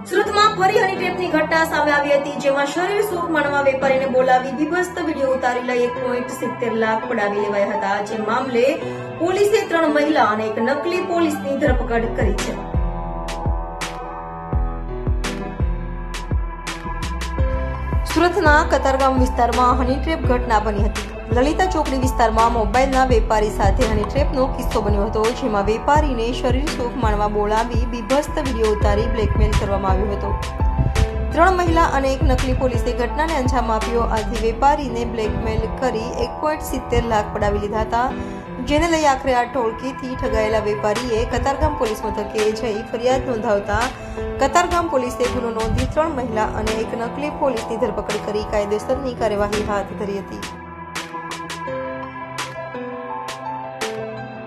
પોલીસની ઘટના સામે આવી હતી, જેમાં શરીર સુખ માનવા વેપારીને બોલાવી બીભત્સ વીડિયો ઉતારી લઈ એક પોઈન્ટ સિત્તેર લાખ પડાવી લેવાયા હતા. જે મામલે પોલીસે ત્રણ મહિલા અને એક નકલી પોલીસની ધરપકડ કરી છે. સુરતના કતારગામ વિસ્તારમાં હની ટ્રેપ ઘટના બની હતી. લલિતા ચોકડી વિસ્તારમાં મોબાઈલના વેપારી સાથે હની ટ્રેપનો કિસ્સો બન્યો હતો, જેમાં વેપારીને શરીર સુખ માણવા બોલાવી બીભસ્ત વીડિયો ઉતારી બ્લેકમેલ કરવામાં આવ્યો હતો. ત્રણ મહિલા અને એક નકલી પોલીસે ઘટનાને અંજામ આપ્યો. આથી વેપારીને બ્લેકમેલ કરી એક પોઈન્ટ સિત્તેર લાખ પડાવી લીધા હતા, જેને લઈ આખરે આ ટોળકીથી ઠગાયેલા વેપારીએ કતારગામ પોલીસ મથકે જઈ ફરિયાદ નોંધાવતા કતારગામ પોલીસે ગુનો નોંધી ત્રણ મહિલા અને એક નકલી પોલીસની ધરપકડ કરી કાયદેસરની કાર્યવાહી હાથ ધરી હતી.